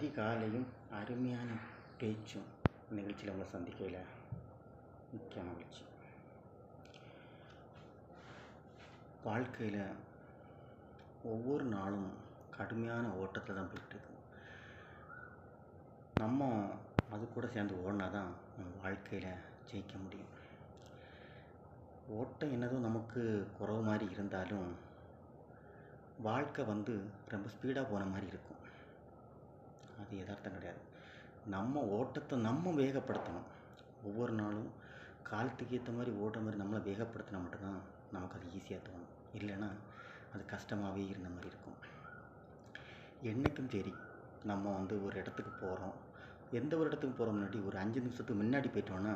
அதிகாலையும் அருமையான பேச்சும் நிகழ்ச்சியில் உங்களை சந்திக்கையில் மிக்க மகிழ்ச்சி. வாழ்க்கையில் ஒவ்வொரு நாளும் கடுமையான ஓட்டத்தில் தான் போயிட்டுருக்கு. நம்ம அது கூட சேர்ந்து ஓடினா தான் நம்ம வாழ்க்கையில் ஜெயிக்க முடியும். ஓட்டம் என்னதும் நமக்கு குறவு மாதிரி இருந்தாலும் வாழ்க்கை வந்து ரொம்ப ஸ்பீடாக போன மாதிரி இருக்கும். அது யதார்த்தம் கிடையாது. நம்ம ஓட்டத்தை நம்ம வேகப்படுத்தணும். ஒவ்வொரு நாளும் காலத்துக்கு ஏற்ற மாதிரி ஓடுற மாதிரி நம்மளை வேகப்படுத்தினா மட்டும்தான் நமக்கு அது ஈஸியாக தோணும். இல்லைன்னா அது கஷ்டமாகவே இருந்த மாதிரி இருக்கும். என்றைக்கும் சரி நம்ம வந்து ஒரு இடத்துக்கு போகிறோம் எந்த ஒரு இடத்துக்கு போகிற முன்னாடி ஒரு அஞ்சு நிமிஷத்துக்கு முன்னாடி போயிட்டோன்னா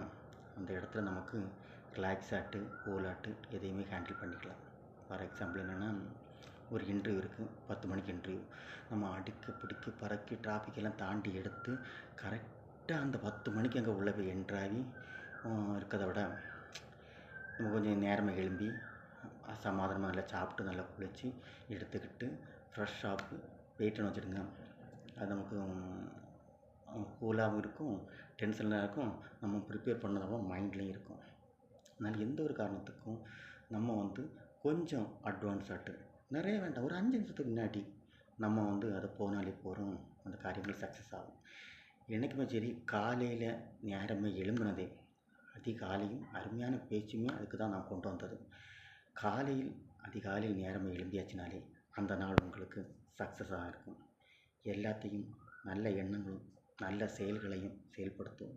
அந்த இடத்துல நமக்கு ரிலாக்ஸ் ஆட்டு கூலாட்டு எதையுமே ஹேண்டில் பண்ணிக்கலாம். ஃபார் எக்ஸாம்பிள் என்னென்னா ஒரு இன்டர்வியூ இருக்குது பத்து மணிக்கு இன்டர்வியூ நம்ம அடிக்க பிடிக்க பறக்கி traffic எல்லாம் தாண்டி எடுத்து கரெக்டாக அந்த பத்து மணிக்கு அங்கே உள்ளே போய் என்ட்ராகி இருக்கிறத விட நம்ம கொஞ்சம் நேரமாக எழும்பி சமாதானமாக நல்லா சாப்பிட்டு நல்லா குளித்து எடுத்துக்கிட்டு ஃப்ரெஷ்ஷாக வெயிட்டுன்னு வச்சுடுங்க அது நமக்கு கூலாகவும் இருக்கும் டென்ஷனாக இருக்கும். நம்ம ப்ரிப்பேர் பண்ணதாகவும் மைண்ட்லேயும் இருக்கும். அதனால் எந்த ஒரு காரணத்துக்கும் நம்ம வந்து கொஞ்சம் அட்வான்ஸாட்டு நிறைய வேண்டாம். ஒரு அஞ்சு நிமிஷத்துக்கு முன்னாடி நம்ம வந்து அதை போனாலே போகிறோம் அந்த காரியங்கள் சக்ஸஸ் ஆகும். என்றைக்குமே சரி காலையில் நேரமே எழும்புனதே அதிகாலையும் அருமையான பேச்சுமே அதுக்கு தான் நான் கொண்டு வந்தது. காலையில் அதிகாலையில் நேரமே எழும்பியாச்சுனாலே அந்த நாள் உங்களுக்கு சக்ஸஸாக இருக்கும். எல்லாத்தையும் நல்ல எண்ணங்களும் நல்ல செயல்களையும் செயல்படுத்தும்.